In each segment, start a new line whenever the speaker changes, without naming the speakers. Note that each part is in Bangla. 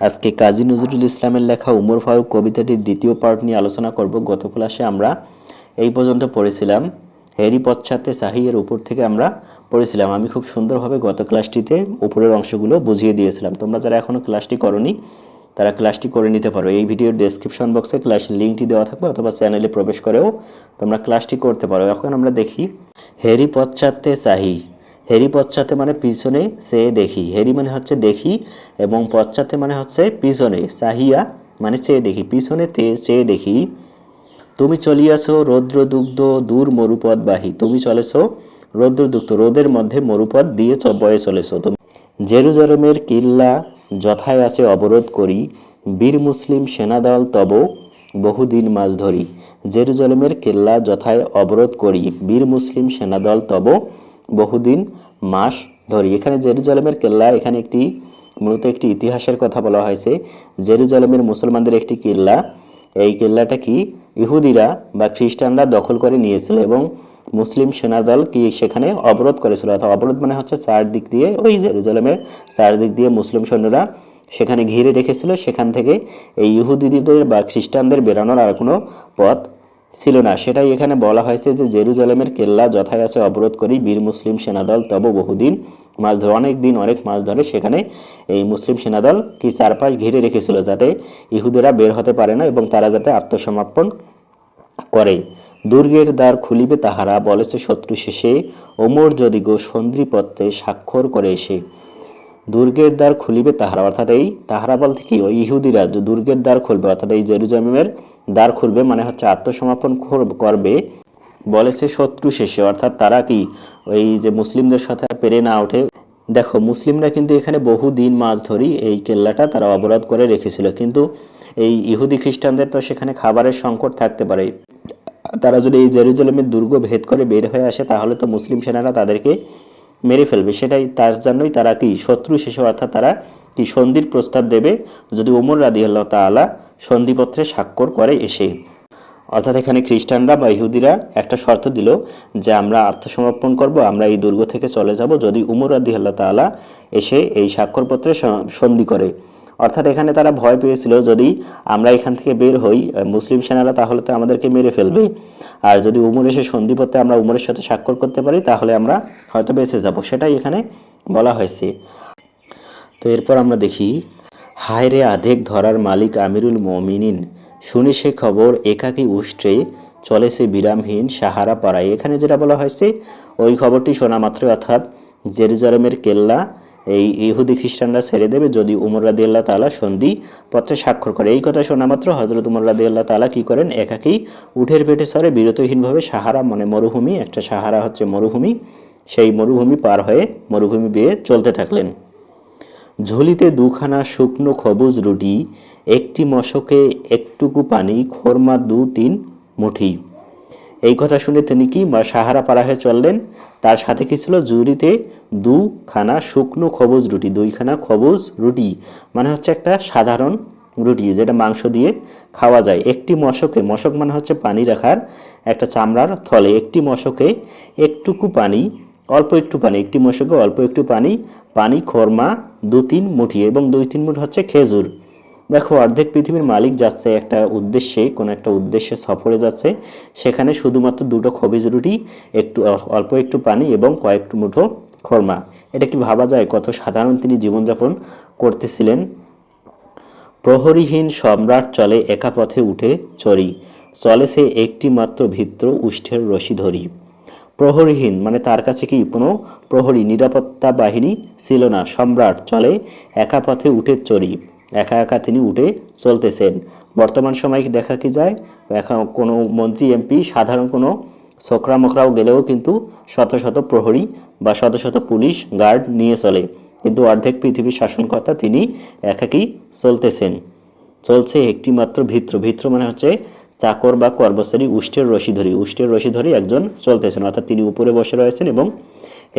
আজকে কাজী নজরুল ইসলামের লেখা উমর ফারুক কবিতাটির দ্বিতীয় পার্ট নিয়ে আলোচনা করব। গত ক্লাসে আমরা এই পর্যন্ত পড়েছিলাম। হ্যারি পশ্চাতে সাহিয়ের উপর থেকে আমরা পড়েছিলাম। আমি খুব সুন্দরভাবে গত ক্লাসটিতে উপরের অংশগুলো বুঝিয়ে দিয়েছিলাম। তোমরা যারা এখনও ক্লাসটি করনি, তারা ক্লাসটি করে নিতে পারো। এই ভিডিওর ডেসক্রিপশন বক্সে ক্লাসের লিঙ্কটি দেওয়া থাকবে অথবা চ্যানেলে প্রবেশ করেও তোমরা ক্লাসটি করতে পারো। এখন আমরা দেখি হেরি পশ্চাতে সাহি। হেরি পশ্চাতে মানে পিছনে সে দেখি। হেরি মানে হচ্ছে দেখি এবং পশ্চাতে মানে হচ্ছে পিছনে। সাহিয়া মানে চেয়ে দেখি। পিছনে চেয়ে দেখি, তুমি চলিয়াছ রৌদ্র দুগ্ধ দূর মরুপথ বাহি। তুমি চলেছ রৌদ্র দুগ্ধ রোদের মধ্যে মরুপথ দিয়ে বয়ে চলেছ। তুমি জেরুজালেমের কিল্লা যথায় আছে অবরোধ করি। বীর মুসলিম সেনাদল তব বহুদিন মাছ ধরি। জেরুজালেমের কেল্লা যথায় অবরোধ করি। বীর মুসলিম সেনাদল তব বহুদিন, মাস ধরি। এখানে জেরুজালেমের কেল্লা এখানে একটি, মূলত একটি ইতিহাসের কথা বলা হয়েছে। জেরুজালেমের মুসলমানদের একটি কেল্লা। এই কেল্লাটা কি? ইহুদিরা বা খ্রিস্টানরা দখল করে নিয়েছিল এবং মুসলিম সেনাদল কি সেখানে অবরোধ করেছিল? অর্থাৎ অবরোধ মানে হচ্ছে চারদিক দিয়ে, ওই জেরুজালেমের চারদিক দিয়ে মুসলিম সৈন্যরা সেখানে ঘিরে রেখেছিল। সেখান থেকে এই ইহুদিদের বা খ্রিস্টানদের বেরানোর আর কোনো পথ ছিল না। সেটাই এখানে বলা হয়েছে যে জেরুজালেমের কেল্লা যথায় আছে অবরোধ করি বীর মুসলিম সেনাদল তব বহুদিন মাছ ধরে, অনেক দিন, অনেক মাছ ধরে সেখানে এই মুসলিম সেনাদল কি চারপাশ ঘিরে রেখেছিল যাতে ইহুদেরা বের হতে পারে না এবং তারা যাতে আত্মসমর্পণ করে। দুর্গের দ্বার খুলিবে তাহারা বলেছে শত্রু শেষে, ওমর যদি গো সন্ধিপত্রে স্বাক্ষর করে এসে দুর্গের দ্বার খুলিবে তাহারা। অর্থাৎ এই তাহারা বলতে কি? ওই ইহুদিরা দুর্গের দ্বার খুলবে, অর্থাৎ এই জেরুজালেমের দ্বার খুলবে মানে হচ্ছে আত্মসমর্পণ কর- করবে। বলেছে শত্রু শেষে, অর্থাৎ তারা কি? ওই যে মুসলিমদের সাথে পেরে না ওঠে। দেখো, মুসলিমরা কিন্তু এখানে বহু দিন মাছ ধরি এই কেল্লাটা তারা অবরোধ করে রেখেছিল। কিন্তু এই ইহুদি খ্রিস্টানদের তো সেখানে খাবারের সংকট থাকতে পারে। তারা যদি এই জেরুজালেমের দুর্গ ভেদ করে বের হয়ে আসে, তাহলে তো মুসলিম সেনারা তাদেরকে মেরে ফেলবে। সেটাই তার জন্যই তারা কি? শত্রু শেষ অর্থাৎ তারা কি সন্ধির প্রস্তাব দেবে? যদি ওমর রাদি আল্লাহ তালা সন্ধিপত্রে স্বাক্ষর করে এসে। অর্থাৎ এখানে খ্রিস্টানরা বা ইহুদিরা একটা শর্ত দিল যে আমরা আত্মসমর্পণ করব, আমরা এই দুর্গ থেকে চলে যাব যদি উমর আদি আল্লাহ তালা এসে এই স্বাক্ষরপত্রে সন্ধি করে। অর্থাৎ এখানে তারা ভয় পেয়েছিল যদি আমরা এখান থেকে বের হই মুসলিম সেনারা, তাহলে তো আমাদেরকে মেরে ফেলবে। আর যদি উমর এসে সন্ধিপত্রে আমরা উমরের সাথে স্বাক্ষর করতে পারি, তাহলে আমরা হয়তো বেঁচে যাব, সেটাই এখানে বলা হয়েছে। তো এরপর আমরা দেখি, হায় রে আধেক ধরার মালিক আমিরুল মমিনিন। শুনে সে খবর, একাকী উষ্ট্রে চলে সে বিরামহীন সাহারা পাড়ায়। এখানে যেটা বলা হয়েছে, ওই খবরটি শোনা মাত্র অর্থাৎ জেরুজালেমের কেল্লা এই ইহুদি খ্রিস্টানরা ছেড়ে দেবে যদি উমর রাদি আল্লাহ তালা সন্ধি পত্রে স্বাক্ষর করে। এই কথা শোনা মাত্র হজরত উমর রাদি আল্লাহ তালা কি করেন? একাকেই উঠের পেটে সরে বিরতহীনভাবে সাহারা মানে মরুভূমি, একটা সাহারা হচ্ছে মরুভূমি, সেই মরুভূমি পার হয়ে মরুভূমি বেয়ে চলতে থাকলেন। ঝুলিতে দুখানা শুকনো খবুজ রুটি, একটি মশকে একটুকু পানি, খোরমা দু তিন মুঠি। এই কথা শুনে তিনি কি সাহারা পাড়া হয়ে চললেন? তার সাথে কি ছিল জুরিতে দুখানা শুকনো খবুজ রুটি, দুইখানা খবুজ রুটি? মানে হচ্ছে একটা সাধারণ রুটি যেটা মাংস দিয়ে খাওয়া যায়। একটি মশকে, মশক মানে হচ্ছে পানি রাখার একটা চামড়ার থলে। একটি মশকে একটুকু পানি, অল্প একটু পানি, একটি মশকে অল্প একটু পানি পানি, খরমা দু তিন মুঠি এবং দুই তিন মুঠ হচ্ছে খেজুর। দেখো, অর্ধেক পৃথিবীর মালিক যাচ্ছে একটা উদ্দেশ্যে, কোনো একটা উদ্দেশ্যে সফরে যাচ্ছে। সেখানে শুধুমাত্র দুটো খবিজ রুটি, একটু অল্প একটু পানি এবং কয়েকটু মুঠো খরমা। এটা কি ভাবা যায়? কত সাধারণ তিনি জীবনযাপন করতেছিলেন। প্রহরীহীন সম্রাট চলে একা পথে উঠে চড়ি। চলে সে একটি মাত্র ভিত্র উষ্ঠের রশি ধরি। প্রহরীহীন মানে তার কাছে কি কোনো প্রহরী, নিরাপত্তা বাহিনী ছিল না। সম্রাট চলে একা পথে উঠে চড়ি। একা একা তিনি উঠে চলতেছেন। বর্তমান সময়ে দেখা কি যায় একা কোনো মন্ত্রী, এমপি, সাধারণ কোনো ছোকরা মোকরাও গেলেও কিন্তু শত শত প্রহরী বা শত শত পুলিশ, গার্ড নিয়ে চলে। কিন্তু অর্ধেক পৃথিবীর শাসনকর্তা তিনি একাকী চলতেছেন। চলছে একটি মাত্র ভিত্র। ভিত্র মানে হচ্ছে চাকর বা কর্মচারী উষ্ঠের রশি ধরি। উষ্টের রশি ধরে একজন চলতেছেন। অর্থাৎ তিনি উপরে বসে রয়েছেন এবং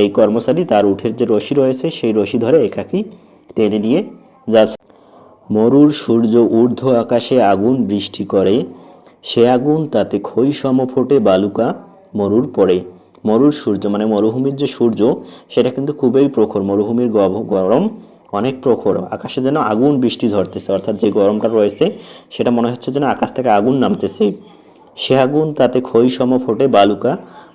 এই কর্মচারী তার উঠের যে রশি রয়েছে, সেই রশি ধরে একাকী টেনে নিয়ে যাচ্ছে। মরুর সূর্য ঊর্ধ্ব আকাশে আগুন বৃষ্টি করে, সে আগুন তাতে খই সম ফোটে, বালুকা মরুর পড়ে। মরুর সূর্য মানে মরুভূমির যে সূর্য, সেটা কিন্তু খুবই প্রখর। মরুভূমির গরম অনেক প্রখর। আকাশে যেন আগুন বৃষ্টি ঝরতেছে, অর্থাৎ যে গরমটা রয়েছে, সেটা মনে হচ্ছে যেন আকাশ থেকে আগুন নামতেছে। সে আগুন তাতে খই সম ফোটে, বালুকা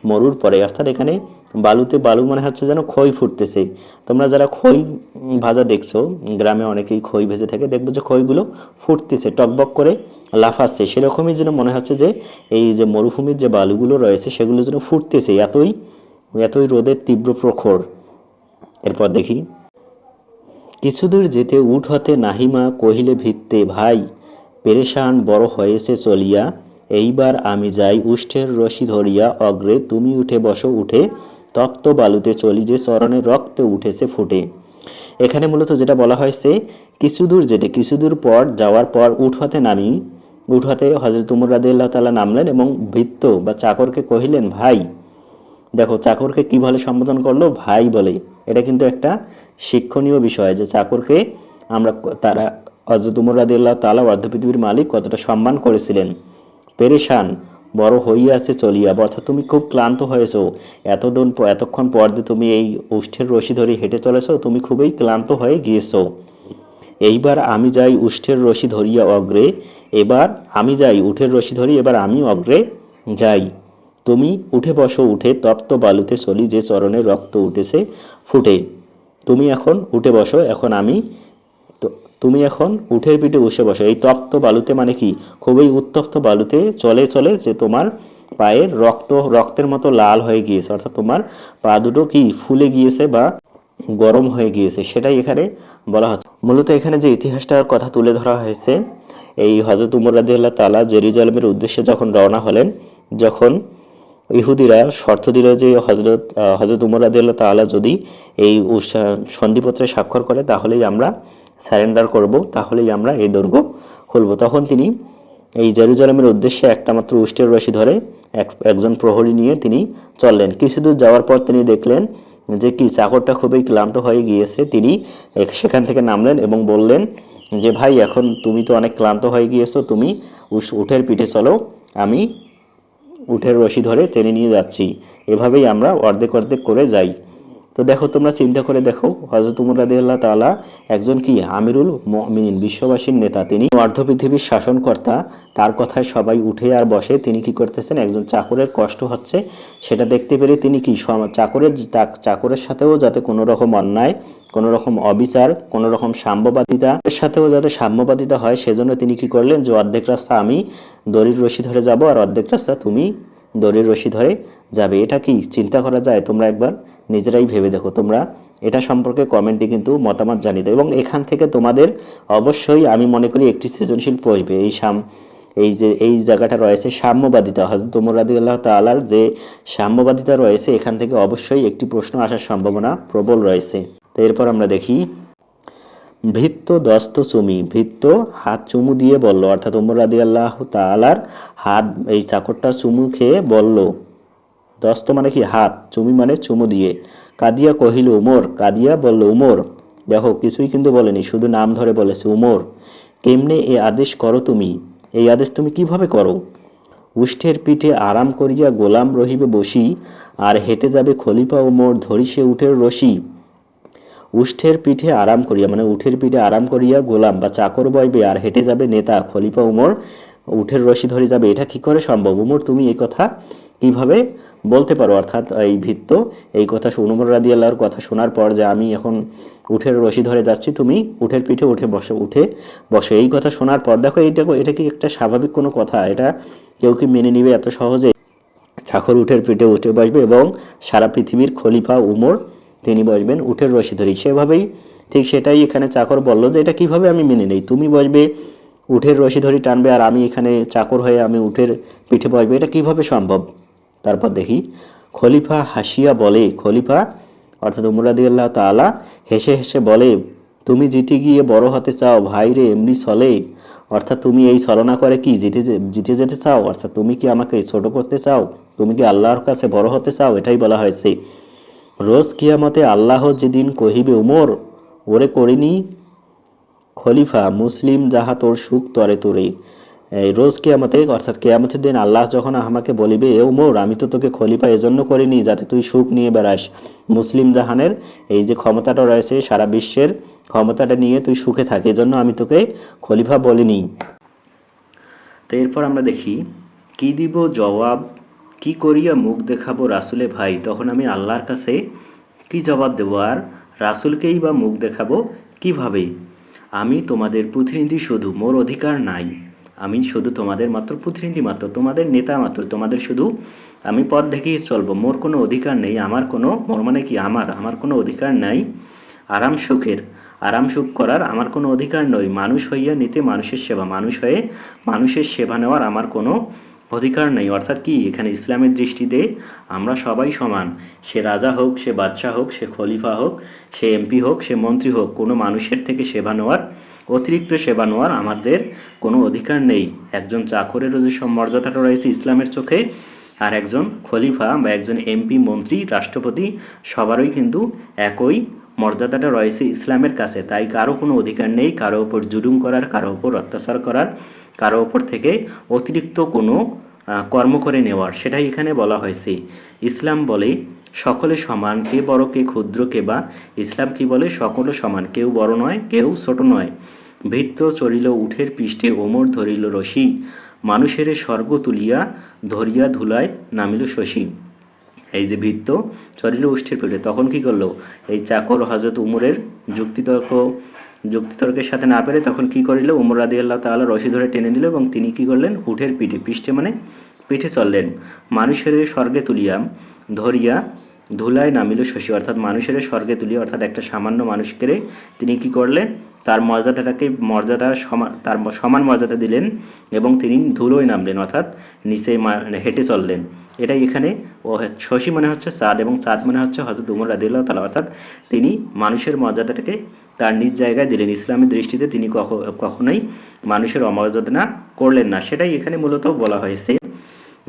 মরুর পরে অর্থাৎ এখানে বালুতে বালু মনে হচ্ছে যেন খই ফুটতেছে। তোমরা যারা খই ভাজা দেখছ, গ্রামে অনেকেই খই ভেজে থাকে, দেখবে যে খইগুলো ফুটতেছে, টকবক করে লাফাচ্ছে। সেরকমই যেন মনে হচ্ছে যে এই যে মরুভূমির যে বালুগুলো রয়েছে, সেগুলো যেন ফুটতেছে। এতই এতই রোদের তীব্র প্রখর। এরপর দেখি কিছুদূর যেতে উঠ হতে নাহিমা কহিলে ভিত্তে, ভাই, পেরেশান বড় হয়েছে চলিয়া, এইবার আমি যাই উষ্ঠের রশি ধরিয়া, অগ্রে তুমি উঠে বসো, উঠে তপ্ত বালুতে চলি যে চরণে রক্ত উঠেছে ফুটে। এখানে মূলত যেটা বলা হয়েছে কিছু কিছুদূর যেতে কিছুদূর পর যাওয়ার পর উঠ হতে নামি। উঠ হতে হজরত উমর রাদিয়াল্লাহু তাআলা নামলেন এবং ভৃত্য বা চাকরকে কহিলেন, ভাই, দেখো চাকরকে কি বলে সম্বোধন করল? ভাই বলে। এটা কিন্তু একটা শিক্ষণীয় বিষয় যে চাকরকে আমরা তারা হজরত উমর রাদিয়াল্লাহু তাআলা অর্ধ পৃথিবীর মালিক কতটা সম্মান করেছিলেন। পেরেশান। বড় হইয়াছে চলিয়া। অর্থাৎ তুমি খুব ক্লান্ত হয়েছো। এতদিন এতক্ষণ পর দিয়ে তুমি এই উষ্ঠের রশি ধরে হেঁটে চলেছো, তুমি খুবই ক্লান্ত হয়ে গিয়েছো। এইবার আমি যাই উষ্ঠের রশি ধরিয়া অগ্রে, এবার আমি যাই উঠের রশি ধরি, এবার আমি অগ্রে যাই। তুমি উঠে বসো, উঠে তপ্ত বালুতে চলি যে চরণে রক্ত উঠেছে, ফুটে। তুমি এখন উঠে বসো, এখন আমি তুমি এখন উঠের পিঠে বসে বসো। এই তপ্ত বালুতে মানে কি? খুবই উত্তপ্ত বালুতে চলে চলে যে তোমার পায়ের রক্ত, রক্তের মতো লাল হয়ে গিয়েছে। অর্থাৎ তোমার পা দুটো কি ফুলে গিয়েছে বা গরম হয়ে গিয়েছে? সেটাই এখানে বলা হচ্ছে। মূলত এখানে যে ইতিহাসটার কথা তুলে ধরা হয়েছে, এই হজরত উমর রাদিয়াল্লাহু তাআলা জেরুজালেমের উদ্দেশ্যে যখন রওনা হলেন, যখন ইহুদিরা শর্ত দিল যে হজরত হজরত উমর রাদিয়াল্লাহু তাআলা যদি এই সন্ধিপত্রে স্বাক্ষর করে, তাহলেই আমরা স্যারেন্ডার করব, তাহলেই আমরা এই দুর্গ খুলব। তখন তিনি এই জেরুজালেমের উদ্দেশ্যে একটা মাত্র উষ্টের রশি ধরে এক, একজন প্রহরী নিয়ে তিনি চললেন। কিছুদূর যাওয়ার পর তিনি দেখলেন যে কি, চাকরটা খুবই ক্লান্ত হয়ে গিয়েছে। তিনি সেখান থেকে নামলেন এবং বললেন যে, ভাই, এখন তুমি তো অনেক ক্লান্ত হয়ে গিয়েছো, তুমি উঠের পিঠে চলো, আমি উঠের রশি ধরে টেনে নিয়ে যাচ্ছি। এভাবেই আমরা অর্ধেক অর্ধেক করে যাই। তো দেখো, তোমরা চিন্তা করে দেখো হজরত উমর রাদিয়াল্লাহ তাআলা একজন কি? আমিরুল মুমিনিন, বিশ্ববাসীর নেতা। তিনি অর্ধ পৃথিবীর শাসনকর্তা। তার কথায় সবাই উঠে আর বসে। তিনি কি করতেছেন? একজন চাকরের কষ্ট হচ্ছে। সেটা দেখতে পেরে তিনি কি চাকরের চাকরের সাথেও যাতে কোনো রকম অন্যায়, কোনো রকম অবিচার, কোনো রকম সাম্যবাদিতা, এর সাথেও যাতে সাম্যবাদিতা হয়, সেজন্য তিনি কি করলেন যে, অর্ধেক রাস্তা আমি দড়ির রশি ধরে যাব আর অর্ধেক রাস্তা তুমি দড়ির রশি ধরে যাবে। এটা কি? চিন্তা করা যায় তোমরা একবার? নিজেরাই ভেবে দেখো। তোমরা এটা সম্পর্কে কমেন্টে কিন্তু মতামত জানিয়ে দাও। এবং এখান থেকে তোমাদের অবশ্যই আমি মনে করি একটি সৃজনশীল পড়বে এই সাম, এই যে, এই জায়গাটা রয়েছে সাম্যবাদিতা। হজরত উমর আল্লাহ তালার যে সাম্যবাদিতা রয়েছে, এখান থেকে অবশ্যই একটি প্রশ্ন আসার সম্ভাবনা প্রবল রয়েছে। তো এরপর আমরা দেখি, ভৃত্য দস্ত চুমি। ভৃত্য হাত চুমু দিয়ে বলল, অর্থাৎ উমর রাদি আল্লাহ তালার হাত, এই চাকরটা চুমু খেয়ে বলল দস্ত মানে কি? হাত। চুমি মানে চুমু দিয়ে। কাদিয়া কহিল, উমর, কাদিয়া বলল, উমর, দেখো, কিছুই কিন্তু বলেনি, শুধু নাম ধরে বলেছে, উমর। কেমনে এ আদেশ করো তুমি? এই আদেশ তুমি কীভাবে করো? উষ্ঠের পিঠে আরাম করিয়া গোলাম রহিবে বসি, আর হেঁটে যাবে খলিফা উমর ধরি সে উঠের রশি। উষ্ঠের পিঠে আরাম করিয়া মানে উঠের পিঠে আরাম করিয়া গোলাম বা চাকর বইবে, আর হেঁটে যাবে নেতা খলিফা উমর উঠের রশি ধরে যাবে, এটা কি করে সম্ভব? উমর, তুমি এই কথা কীভাবে বলতে পারো? অর্থাৎ এই ভিত্ত এই কথা উমর রাদি আল্লাহর কথা শোনার পর যে আমি এখন উঠের রশি ধরে যাচ্ছি, তুমি উঠের পিঠে উঠে বসো উঠে বসো। এই কথা শোনার পর, দেখো এইটা এটা কি একটা স্বাভাবিক কোনো কথা? এটা কেউ কি মেনে নিবে এত সহজে? চাকর উঠের পিঠে উঠে বসবে এবং সারা পৃথিবীর খলিফা উমর, তিনি বসবেন উঠের রশি ধরি সেভাবেই ঠিক সেটাই এখানে চাকর বলল যে, এটা কীভাবে আমি মেনে নেই? তুমি বসবে উঠের রশি ধরি টানবে আর আমি এখানে চাকর হয়ে আমি উঠের পিঠে বসবে। এটা কীভাবে সম্ভব? তারপর দেখি, খলিফা হাসিয়া বলে, খলিফা, অর্থাৎ উমরাদি আল্লাহ তালা হেসে হেসে বলে, তুমি জিতে গিয়ে বড় হতে চাও, ভাই রে, এমনি চলে। অর্থাৎ তুমি এই ছলনা করে কি, জিতে জিতে যেতে চাও? অর্থাৎ তুমি কি আমাকে ছোট করতে চাও? তুমি কি আল্লাহর কাছে বড় হতে চাও? এটাই বলা হয়েছে। রোজ কিয়ামতে আল্লাহ যেদিন কহিবে, উমর, ওরে করিনি খলিফা মুসলিম যাহা তোর সুখ তরে তোরে। এই রোজ কেয়ামতে, অর্থাৎ কেয়ামতের দিন আল্লাহ যখন আমাকে বলিবে, এ উমর, আমি তো তোকে খলিফা এজন্য করিনি যাতে তুই সুখ নিয়ে বেড়াস। মুসলিম জাহানের এই যে ক্ষমতাটা রয়েছে সারা বিশ্বের, ক্ষমতাটা নিয়ে তুই সুখে থাক, এজন্য আমি তোকে খলিফা বলিনি। তো এরপর আমরা দেখি, কি দিব জবাব? কি করিয়া মুখ দেখাবো রাসুলে ভাই? তখন আমি আল্লাহর কাছে কি জবাব দেবো আর রাসুলকেই বা মুখ দেখাবো কীভাবে? আমি তোমাদের প্রতিনিধি শুধু, মোর অধিকার নাই। আমি শুধু তোমাদের মাত্র প্রতিনিধি মাত্র, তোমাদের নেতা মাত্র, তোমাদের শুধু আমি পথ দেখেই চলবো। মোর কোনো অধিকার নেই, আমার কোনো, মোর মানে কি আমার? আমার কোনো অধিকার নাই। আরাম সুখের, আরাম সুখ করার আমার কোনো অধিকার নই মানুষ হইয়া নিতে মানুষের সেবা, মানুষ হয়ে মানুষের সেবা নেওয়ার আমার কোনো অধিকার নেই, অর্থাৎ কি? এখানে ইসলামের দৃষ্টিতে আমরা সবাই সমান। সে রাজা হোক, সে বাদশাহ হোক, সে খলিফা হোক, সে এমপি হোক, সে মন্ত্রী হোক, কোনো মানুষের থেকে সেবা নেওয়ার, অতিরিক্ত সেবা নেওয়ার আমাদের কোনো অধিকার নেই। একজন চাকরেরও যে সব মর্যাদাটা রয়েছে ইসলামের চোখে, আর একজন খলিফা বা একজন এমপি, মন্ত্রী, রাষ্ট্রপতি, সবারই কিন্তু একই মর্যাদাটা রয়েছে ইসলামের কাছে। তাই কারও কোনো অধিকার নেই, কারও ওপর জুলুম করার, কারও ওপর অত্যাচার করার কারও ওপর থেকে অতিরিক্ত কোনো কর্ম করে নেওয়ার। সেটাই এখানে বলা হয়েছে। ইসলাম বলে, সকলে সমান, কে বড়, কে ক্ষুদ্র, কে বা। ইসলাম কি বলে, সকলে সমান, কেউ বড় নয়, কেউ ছোট নয়। ভৃত্য চড়িল উঠের পৃষ্ঠে, ওমর ধরিল রশি। মানুষের স্বর্গ তুলিয়া ধরিয়া ধুলায় নামিল শশী। এই যে বৃত্ত চরিল উষ্ঠের পেটে তখন কি করল? এই চাকর হজরত উমরের যুক্তিতর্ক যুক্তিতর্কের সাথে না পেরে তখন কি করিল? উমর রাদি আল্লাহ তাআলা রশি ধরে টেনে নিল এবং তিনি কি করলেন? উঠের পিঠে, পৃষ্ঠে মানে পিঠে চললেন। মানুষের স্বর্গে তুলিয়া ধরিয়া ধুলায় নামিল শশী। অর্থাৎ মানুষের স্বর্গে তুলিয়া, অর্থাৎ একটা সামান্য মানুষকে তিনি কি করলেন? তার মর্যাদাটাকে, মর্যাদা সমান, তার সমান মর্যাদা দিলেন এবং তিনি ধুলোয় নামলেন, অর্থাৎ নিচে হেঁটে চললেন। এটাই এখানে ও শশী মানে হচ্ছে চাঁদ এবং চাঁদ মানে হচ্ছে হজরত উমর রাদিল্লাহ তালা অর্থাৎ তিনি মানুষের মর্যাদাটাকে তার নিজ জায়গায় দিলেন। ইসলামের দৃষ্টিতে তিনি কখ- কখনোই মানুষের অমর্যাদনা করলেন না। সেটাই এখানে মূলত বলা হয়েছে।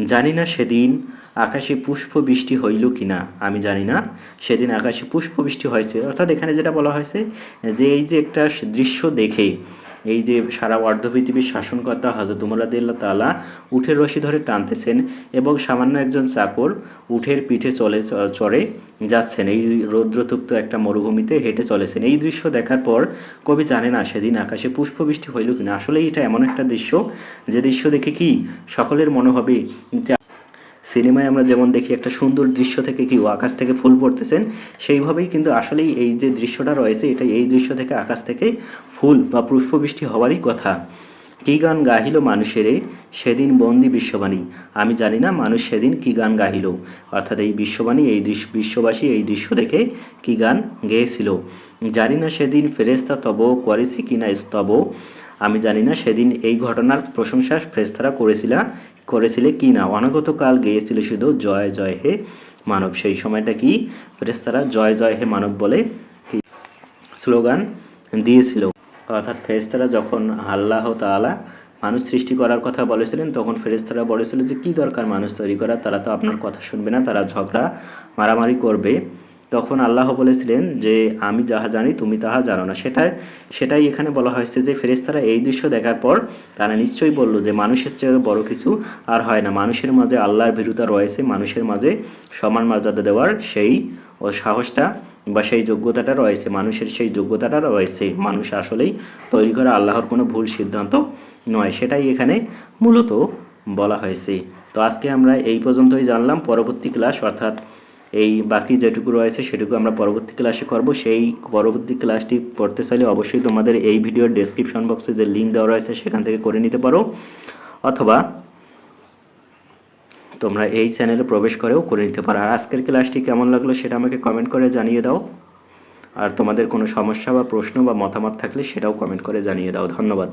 জানি না সেদিন আকাশে পুষ্প বৃষ্টি হইল কি না আমি জানি না সেদিন আকাশে পুষ্প বৃষ্টি হয়েছে। অর্থাৎ এখানে যেটা বলা হয়েছে যে এই যে একটা দৃশ্য দেখে এই যে সারা অর্ধ পৃথিবীর শাসনকর্তা হজরত উমরাদিল্লা তালা উঠের রশি ধরে টানতেছেন এবং সামান্য একজন চাকর উঠের পিঠে চলে চড়ে যাচ্ছেন। এই রৌদ্রতুপ্ত একটা মরুভূমিতে হেঁটে চলেছেন। এই দৃশ্য দেখার পর কবি জানে না সেদিন আকাশে পুষ্পবৃষ্টি হইল কিনা? আসলে এটা এমন একটা দৃশ্য, যে দৃশ্য দেখে কি সকলের মনে হবে সিনেমায় আমরা যেমন দেখি একটা সুন্দর দৃশ্য থেকে কেউ আকাশ থেকে ফুল পড়তেছেন, সেইভাবেই কিন্তু আসলেই এই যে দৃশ্যটা রয়েছে এটা এই দৃশ্য থেকে আকাশ থেকে ফুল বা পুষ্পবৃষ্টি হওয়ারই কথা। কি গান গাহিল মানুষেরে? সেদিন বন্দি বিশ্ববাণী। আমি জানি না মানুষ সেদিন কি গান গাহিল। অর্থাৎ এই বিশ্ববাণী, এই দৃশ্য, বিশ্ববাসী এই দৃশ্য দেখে কি গান গেয়েছিল। জানি না সেদিন ফেরেস্তা তব করেছি কি না স্তব। আমি জানি না সেদিন এই ঘটনার প্রশংসা ফ্রেস্তারা করেছিল, করেছিলে কি না। অনাগত কাল গেয়েছিল শুধু জয় জয় হে মানব। সেই সময়টা কি? ফেরেস্তারা জয় জয় হে মানব বলে স্লোগান দিয়েছিল। অর্থাৎ ফেরেস্তারা যখন আল্লাহ তাআলা মানুষ সৃষ্টি করার কথা বলেছিলেন, তখন ফেরেস্তারা বলেছিল যে, কি দরকার মানুষ তৈরি করার? তারা তো আপনার কথা শুনবে না, তারা ঝগড়া, মারামারি করবে। তখন আল্লাহ বলেছিলেন যে, আমি যাহা জানি, তুমি তাহা জানো না। সেটাই সেটাই এখানে বলা হয়েছে যে ফেরেস্তারা এই দৃশ্য দেখার পর তারা নিশ্চয়ই বলল যে, মানুষের চেয়ে বড় কিছু আর হয় না। মানুষের মাঝে আল্লাহর ভীরুতা রয়েছে, মানুষের মাঝে সমান মর্যাদা দেওয়ার সেই ও সাহসটা বা সেই যোগ্যতাটা রয়েছে, মানুষের সেই যোগ্যতাটা রয়েছে, মানুষ আসলেই তৈরি করা আল্লাহর কোনো ভুল সিদ্ধান্ত নয়, সেটাই এখানে মূলত বলা হয়েছে। তো আজকে আমরা এই পর্যন্তই জানলাম, পরবর্তী ক্লাস, অর্থাৎ এই বাকি যেটুকু রয়েছে সেটুকু আমরা পরবর্তী ক্লাসে করব। সেই পরবর্তী ক্লাসটি পড়তে চাইলে অবশ্যই তোমাদের এই ভিডিওর ডেসক্রিপশন বক্সে যে লিঙ্ক দেওয়া রয়েছে সেখান থেকে করে নিতে পারো, অথবা তোমরা এই চ্যানেলে প্রবেশ করেও করে নিতে পারো। আর আজকের ক্লাসটি কেমন লাগল সেটা আমাকে কমেন্ট করে জানিয়ে দাও। আর তোমাদের কোনো সমস্যা বা প্রশ্ন বা মতামত থাকলে সেটাও কমেন্ট করে জানিয়ে দাও। ধন্যবাদ।